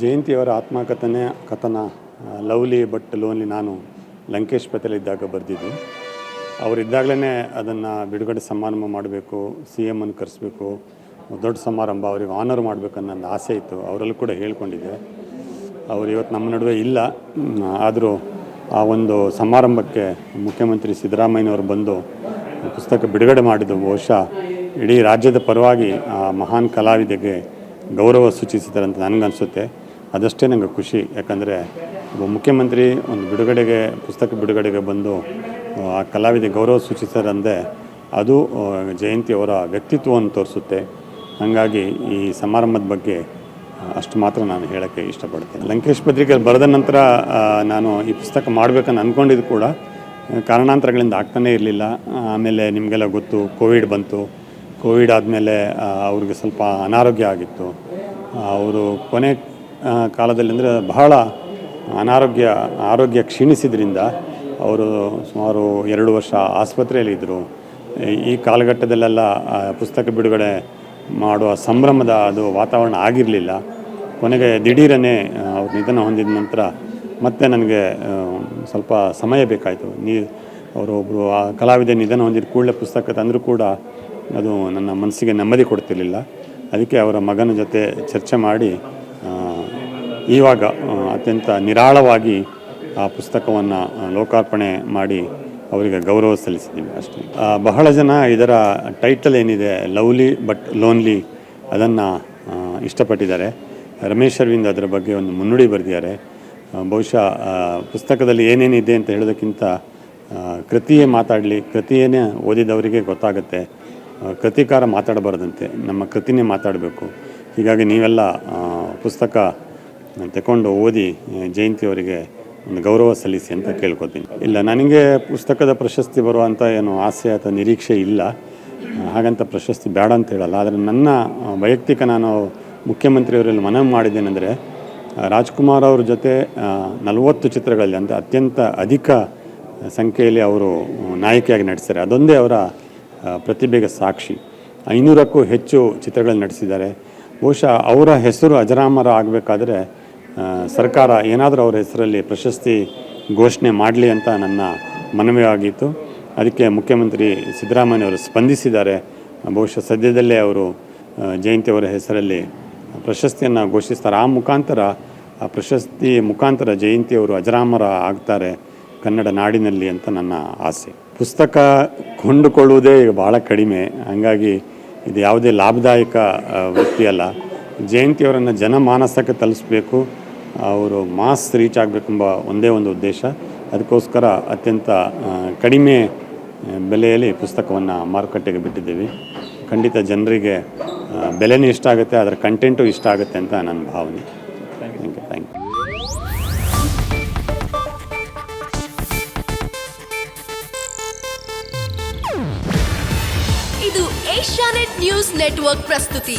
ಜಯಂತಿಯವರ ಆತ್ಮಕಥನೆ, ಕಥನ lovely but lonely ನಾನು ಲಂಕೇಶ್ ಪತೇಲಿದ್ದಾಗ ಬರೆದಿದ್ದೆ. ಅವರಿದ್ದಾಗಲೇ ಅದನ್ನು ಬಿಡುಗಡೆ ಸಮಾರಂಭ ಮಾಡಬೇಕು, ಸಿ ಎಂ ಅನ್ನು ಕರೆಸಬೇಕು, ದೊಡ್ಡ ಸಮಾರಂಭ, ಅವ್ರಿಗೆ ಆನರ್ ಮಾಡಬೇಕು ಅನ್ನೋ ಆಸೆ ಇತ್ತು. ಅವರಲ್ಲೂ ಕೂಡ ಹೇಳ್ಕೊಂಡಿದ್ದೆ. ಅವರು ಇವತ್ತು ನಮ್ಮ ನಡುವೆ ಇಲ್ಲ. ಆದರೂ ಆ ಒಂದು ಸಮಾರಂಭಕ್ಕೆ ಮುಖ್ಯಮಂತ್ರಿ ಸಿದ್ದರಾಮಯ್ಯನವರು ಬಂದು ಪುಸ್ತಕ ಬಿಡುಗಡೆ ಮಾಡಿದ್ದು, ಬಹುಶಃ ಇಡೀ ರಾಜ್ಯದ ಪರವಾಗಿ ಆ ಮಹಾನ್ ಕಲಾವಿದೆಗೆ ಗೌರವ ಸೂಚಿಸಿದ್ದಾರೆ ಅಂತ ನನಗನ್ಸುತ್ತೆ. ಅದಷ್ಟೇ ನನಗೆ ಖುಷಿ. ಯಾಕಂದರೆ ಒಬ್ಬ ಮುಖ್ಯಮಂತ್ರಿ ಒಂದು ಬಿಡುಗಡೆಗೆ, ಪುಸ್ತಕ ಬಿಡುಗಡೆಗೆ ಬಂದು, ಆ ಕಲಾವಿದ ಗೌರವ ಸೂಚಿಸ್ತಾರಂದೆ ಅದು ಜಯಂತಿ ಅವರ ವ್ಯಕ್ತಿತ್ವವನ್ನು ತೋರಿಸುತ್ತೆ. ಹಾಗಾಗಿ ಈ ಸಮಾರಂಭದ ಬಗ್ಗೆ ಅಷ್ಟು ಮಾತ್ರ ನಾನು ಹೇಳೋಕ್ಕೆ ಇಷ್ಟಪಡ್ತೇನೆ. ಲಂಕೇಶ್ ಪತ್ರಿಕೆ ಬರೆದ ನಂತರ ನಾನು ಈ ಪುಸ್ತಕ ಮಾಡಬೇಕನ್ನು ಅಂದ್ಕೊಂಡಿದ್ದು ಕೂಡ, ಕಾರಣಾಂತರಗಳಿಂದ ಆಗ್ತಾನೇ ಇರಲಿಲ್ಲ. ಆಮೇಲೆ ನಿಮಗೆಲ್ಲ ಗೊತ್ತು, ಕೋವಿಡ್ ಬಂತು. ಕೋವಿಡ್ ಆದಮೇಲೆ ಅವ್ರಿಗೆ ಸ್ವಲ್ಪ ಅನಾರೋಗ್ಯ ಆಗಿತ್ತು. ಅವರು ಕೊನೆ ಕಾಲದಲ್ಲಿ ಅಂದರೆ ಬಹಳ ಅನಾರೋಗ್ಯ, ಆರೋಗ್ಯ ಕ್ಷೀಣಿಸಿದ್ರಿಂದ ಅವರು ಸುಮಾರು ಎರಡು ವರ್ಷ ಆಸ್ಪತ್ರೆಯಲ್ಲಿದ್ದರು ಈ ಕಾಲಘಟ್ಟದಲ್ಲೆಲ್ಲ ಪುಸ್ತಕ ಬಿಡುಗಡೆ ಮಾಡುವ ಸಂಭ್ರಮದ ಅದು ವಾತಾವರಣ ಆಗಿರಲಿಲ್ಲ. ಕೊನೆಗೆ ದಿಢೀರನೆ ಅವ್ರ ನಿಧನ ಹೊಂದಿದ ನಂತರ ಮತ್ತೆ ನನಗೆ ಸ್ವಲ್ಪ ಸಮಯ ಬೇಕಾಯಿತು. ನೀ ಅವರು ಒಬ್ಬರು ಆ ಕಲಾವಿದ ನಿಧನ ಹೊಂದಿದ ಕೂಡಲೇ ಪುಸ್ತಕ ತಂದರೂ ಕೂಡ ಅದು ನನ್ನ ಮನಸ್ಸಿಗೆ ನೆಮ್ಮದಿ ಕೊಡ್ತಿರಲಿಲ್ಲ. ಅದಕ್ಕೆ ಅವರ ಮಗನ ಜೊತೆ ಚರ್ಚೆ ಮಾಡಿ ಇವಾಗ ಅತ್ಯಂತ ನಿರಾಳವಾಗಿ ಆ ಪುಸ್ತಕವನ್ನು ಲೋಕಾರ್ಪಣೆ ಮಾಡಿ ಅವರಿಗೆ ಗೌರವ ಸಲ್ಲಿಸಿದ್ದೀವಿ ಅಷ್ಟೇ. ಬಹಳ ಜನ ಇದರ ಟೈಟಲ್ ಏನಿದೆ ಲವ್ಲಿ ಬಟ್ ಲೋನ್ಲಿ ಅದನ್ನು ಇಷ್ಟಪಟ್ಟಿದ್ದಾರೆ. ರಮೇಶ್ ಅರವಿಂದ್ ಅದರ ಬಗ್ಗೆ ಒಂದು ಮುನ್ನುಡಿ ಬರೆದಿದ್ದಾರೆ. ಬಹುಶಃ ಪುಸ್ತಕದಲ್ಲಿ ಏನೇನಿದೆ ಅಂತ ಹೇಳೋದಕ್ಕಿಂತ ಕೃತಿಯೇ ಮಾತಾಡಲಿ ಕೃತಿಯೇ ಓದಿದವರಿಗೆ ಗೊತ್ತಾಗುತ್ತೆ. ಕೃತಿಕಾರ ಮಾತಾಡಬಾರ್ದಂತೆ, ನಮ್ಮ ಕೃತಿನೇ ಮಾತಾಡಬೇಕು. ಹೀಗಾಗಿ ನೀವೆಲ್ಲ ಪುಸ್ತಕ ತಗೊಂಡು ಓದಿ ಜಯಂತಿ ಜಯಂತಿಯವರಿಗೆ ಒಂದು ಗೌರವ ಸಲ್ಲಿಸಿ ಅಂತ ಕೇಳ್ಕೊತೀನಿ. ಇಲ್ಲ, ನನಗೆ ಪುಸ್ತಕದ ಪ್ರಶಸ್ತಿ ಬರುವಂಥ ಏನು ಆಸೆ ಅಥವಾ ನಿರೀಕ್ಷೆ ಇಲ್ಲ. ಹಾಗಂತ ಪ್ರಶಸ್ತಿ ಬೇಡ ಅಂತ ಹೇಳಲ್ಲ. ಆದರೆ ನನ್ನ ವೈಯಕ್ತಿಕ ನಾನು ಮುಖ್ಯಮಂತ್ರಿಯವರಲ್ಲಿ ಮನವಿ ಮಾಡಿದ್ದೇನೆಂದರೆ ರಾಜ್ಕುಮಾರ್ ಅವ್ರ ಜೊತೆ ನಲವತ್ತು ಚಿತ್ರಗಳಲ್ಲಿ ಅಂತ ಅತ್ಯಂತ ಅಧಿಕ ಸಂಖ್ಯೆಯಲ್ಲಿ ಅವರು ನಾಯಕಿಯಾಗಿ ನಟಿಸ್ತಾರೆ ಅದೊಂದೇ ಅವರ ಪ್ರತಿಭೆಗೆ ಸಾಕ್ಷಿ. ಐನೂರಕ್ಕೂ ಹೆಚ್ಚು ಚಿತ್ರಗಳಲ್ಲಿ ನಟಿಸಿದ್ದಾರೆ. ಬಹುಶಃ ಅವರ ಹೆಸರು ಅಜರಾಮರ ಆಗಬೇಕಾದ್ರೆ ಸರ್ಕಾರ ಏನಾದರೂ ಅವರ ಹೆಸರಲ್ಲಿ ಪ್ರಶಸ್ತಿ ಘೋಷಣೆ ಮಾಡಲಿ ಅಂತ ನನ್ನ ಮನವಿ ಆಗಿತ್ತು. ಅದಕ್ಕೆ ಮುಖ್ಯಮಂತ್ರಿ ಸಿದ್ದರಾಮಯ್ಯ ಅವರು ಸ್ಪಂದಿಸಿದ್ದಾರೆ. ಬಹುಶಃ ಸದ್ಯದಲ್ಲೇ ಅವರು ಜಯಂತಿ ಅವರ ಹೆಸರಲ್ಲಿ ಪ್ರಶಸ್ತಿಯನ್ನು ಘೋಷಿಸ್ತಾರೆ. ಆ ಮುಖಾಂತರ, ಆ ಪ್ರಶಸ್ತಿ ಮುಖಾಂತರ ಜಯಂತಿಯವರು ಅಜರಾಮರ ಆಗ್ತಾರೆ ಕನ್ನಡ ನಾಡಿನಲ್ಲಿ ಅಂತ ನನ್ನ ಆಸೆ. ಪುಸ್ತಕ ಕೊಂಡುಕೊಳ್ಳುವುದೇ ಈಗ ಭಾಳ ಕಡಿಮೆ. ಹಾಗಾಗಿ ಇದು ಯಾವುದೇ ಲಾಭದಾಯಕ ವೃತ್ತಿಯಲ್ಲ ಜಯಂತಿಯವರನ್ನು ಜನಮಾನಸಕ್ಕೆ ತಲುಪಿಸ್ಬೇಕು. ಅವರು ಮಾಸ್ ರೀಚ್ ಆಗಬೇಕೆಂಬ ಒಂದೇ ಒಂದು ಉದ್ದೇಶ. ಅದಕ್ಕೋಸ್ಕರ ಅತ್ಯಂತ ಕಡಿಮೆ ಬೆಲೆಯಲ್ಲಿ ಪುಸ್ತಕವನ್ನು ಮಾರುಕಟ್ಟೆಗೆ ಬಿಟ್ಟಿದ್ದೀವಿ. ಖಂಡಿತ ಜನರಿಗೆ ಬೆಲೆನೂ ಇಷ್ಟ ಆಗುತ್ತೆ, ಅದರ ಕಂಟೆಂಟು ಇಷ್ಟ ಆಗುತ್ತೆ ಅಂತ ನನ್ನ ಭಾವನೆ. ಥ್ಯಾಂಕ್ ಯು ಥ್ಯಾಂಕ್ ಯು ಇದು ಏಷ್ಯಾನೆಟ್ ನ್ಯೂಸ್ ನೆಟ್ವರ್ಕ್ ಪ್ರಸ್ತುತಿ.